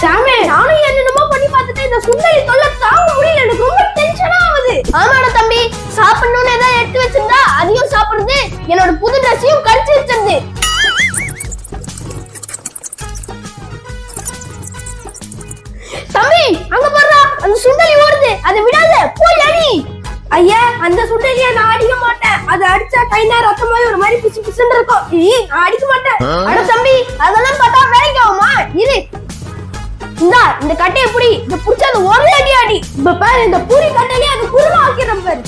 சாமி நானும் என்னென்னமோ பண்ணி பார்த்துட்டு இந்த சுண்டலி தொல்லை தாங்க முடியல. எனக்கு ரொம்ப டென்ஷனா ஆகுது. ஆமாடா தம்பி சாப்பிடணும்னு ஏதாவது எடுத்து வச்சிருந்தா அதையும் சாப்பிடுறது என்னோட புது ட்ரெஸ்ஸையும் கழிச்சு வச்சிருது ஐயா அந்த சுண்டலிய நான் அடிக்க மாட்டேன். அதை அடிச்சா கை நேரம் ரத்தமாயி ஒரு மாதிரி பிசு பிசுன்னு இருக்கும். ஈ, நான் அடிக்க மாட்டேன். அட தம்பி அதெல்லாம் பார்த்தா வேலைக்கு ஆகுமா? இரு. இந்தா இந்த கட்டையை புடி. இந்த புடிச்ச அந்த ஒரே அடி அடி. இப்ப பாரு இந்த பூரி கட்டையிலே அது குருமா ஆக்கிறோம் பாரு.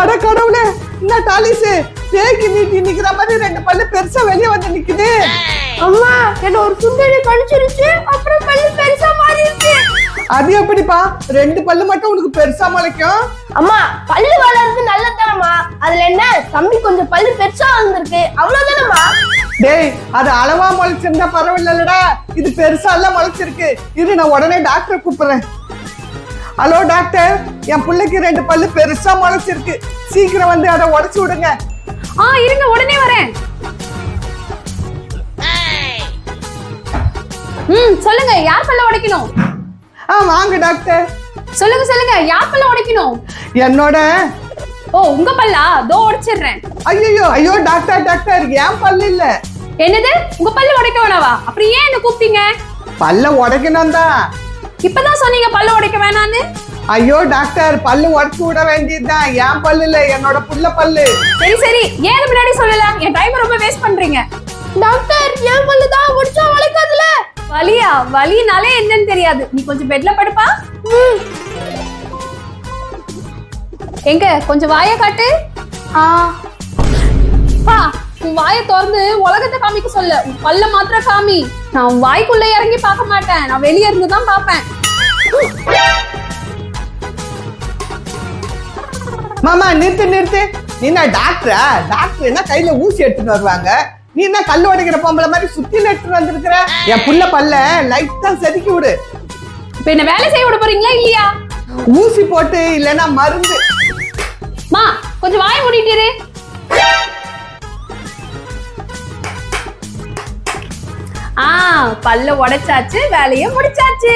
அட கடவுளே என்ன டாலிஸ்? பேக்கி நீட்டி நிக்கிற மாதிரி ரெண்டு பல்லு பெருசா வெளிய வந்து நிக்குது. அம்மா என்ன ஒரு சுந்தரி கடிச்சிருச்சு அப்புறம் பல்லு பெருசா மாறிடுச்சு. அது எப்படிப்பா? ரெண்டு பல்லு மட்டும் உனக்கு பெருசா முளைக்கும்? அம்மா பல்லு வளர்றது நல்லதானம்மா அதுல என்ன? தம்பி கொஞ்சம் பல்லு பெருசா வந்திருக்கு அவ்வளவுதானம்மா? டேய் அது அளவா முளைச்சிருந்தா பரவாயில்லடா இது பெருசா எல்லாம் முளைச்சிருக்கு. இது நான் உடனே டாக்டரை கூப்பிடுறேன். Hello doctor. என் பிள்ளைக்கு ரெண்டு பல்லு பெருசா முளைச்சிருக்கு. சீக்கிரம் வந்து அதை உடைச்சு விடுங்க. ஆ இருங்க உடனே வரேன். ம் சொல்லுங்க யார் பல்ல உடைக்கணும்? ஆ வாங்க டாக்டர். சொல்லுங்க சொல்லுங்க யார் பல்ல உடைக்கணும்? என்னோட ஓ உங்க பல்லா? தோ உடைச்சிடுறேன். ஐயோ ஐயோ டாக்டர் டாக்டர் என் பல்லு இல்ல? என்னது? உங்க பல்லு உடைக்க வேணாவா? அப்புறம் ஏன் என்ன கூப்பிட்டீங்க? பல்ல உடைக்கணும் தான். இப்பதான் சொன்னீங்க பல்லு உடைக்க வேணான்னு. ஐயோ டாக்டர் பல்லு உடச்சு விட வேண்டியதுதான் என் பல்லு இல்ல? என்னோட புள்ள பல்லு. சரி சரி. ஏன் முன்னாடி சொல்லல. என் டைம் ரொம்ப வேஸ்ட் பண்றீங்க. டாக்டர் என் பல்லு தான் முடிச்சா வளைக்காதுல வலியா? வலினாலே என்னன்னு தெரியாது. நீ கொஞ்சம் பெட்ல படுப்பா. எங்க? கொஞ்சம் வாயை காட்டு. ஆ. பா உன் வாயை திறந்து உலகத்தை காமிக்க சொல்ல. உன் பல்ல மாத்திரம் காமி. நான் வாய்க்குள்ள இறங்கி பார்க்க மாட்டேன். நான் வெளிய இருந்து தான் பார்ப்பேன். மாமா நிறுத்து நிறுத்து. நீ என்ன டாக்டரா டாக்டர் என்ன கையில ஊசி எடுத்துட்டு வருவாங்க? நீ என்ன கல்லு உடைக்கிற பொம்பளை மாதிரி சுத்தி எடுத்துட்டு வந்திருக்கிற? என் புள்ள பல்ல லைட்டா செதுக்கி விடு. இப்ப என்ன வேலை செய்ய விட போறீங்களா இல்லையா? ஊசி போட்டு இல்லைன்னா மருந்து. மா கொஞ்சம் வாய் மூடிட்டிரு பல்ல உடைச்சாச்சு வேலையை முடிச்சாச்சு.